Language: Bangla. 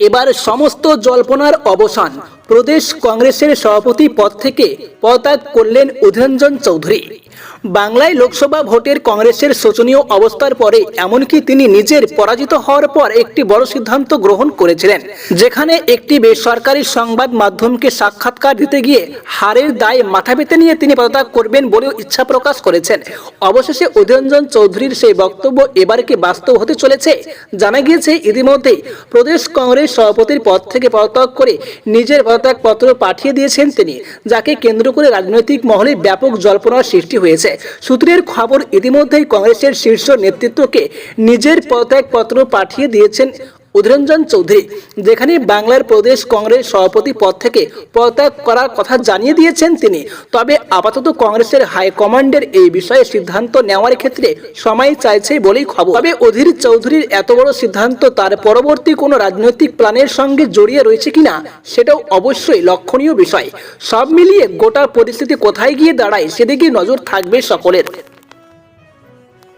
এবার সমস্ত জল্পনার অবসান প্রদেশ কংগ্রেসের সভাপতি পদ থেকে পদত্যাগ করলেন অধীরঞ্জন চৌধুরী। বাংলায় লোকসভা ভোটের কংগ্রেসের শোচনীয় অবস্থার পরে এমনকি তিনি নিজের পরাজিত হওয়ার পর একটি বড় সিদ্ধান্ত গ্রহণ করেছিলেন, যেখানে একটি বেসরকারি সংবাদ মাধ্যমকে সাক্ষাৎকার দিতে গিয়ে হারের দায় মাথা পেতে নিয়ে তিনি পদত্যাগ করবেন বলেও ইচ্ছা প্রকাশ করেছেন। অবশেষে অধীরঞ্জন চৌধুরীর সেই বক্তব্য এবার কি বাস্তব হতে চলেছে, জানা গিয়েছে ইতিমধ্যেই প্রদেশ কংগ্রেস সভাপতির পদ থেকে পদত্যাগ করে নিজের পদত্যাগ পত্র পাঠিয়ে দিয়েছেন তিনি, যাকে কেন্দ্র করে রাজনৈতিক মহলে ব্যাপক জল্পনার সৃষ্টি হয়েছে। সূত্রের খবর, ইতিমধ্যেই কংগ্রেসের শীর্ষ নেতৃত্বকে নিজের পদত্যাগ পত্র পাঠিয়ে দিয়েছেন অধীরঞ্জন চৌধুরী, যেখানে বাংলার প্রদেশ কংগ্রেস সভাপতি পদ থেকে পদত্যাগ করার কথা জানিয়ে দিয়েছেন তিনি। তবে আপাতত কংগ্রেসের হাইকমান্ডের এই বিষয়ে সিদ্ধান্ত নেওয়ার ক্ষেত্রে সময় চাইছে বলেই খবর। তবে অধীর চৌধুরীর এত বড় সিদ্ধান্ত তার পরবর্তী কোনো রাজনৈতিক প্ল্যানের সঙ্গে জড়িয়ে রয়েছে কিনা, সেটাও অবশ্যই লক্ষণীয় বিষয়। সব মিলিয়ে গোটা পরিস্থিতি কোথায় গিয়ে দাঁড়ায় সেদিকে নজর থাকবে সকলের।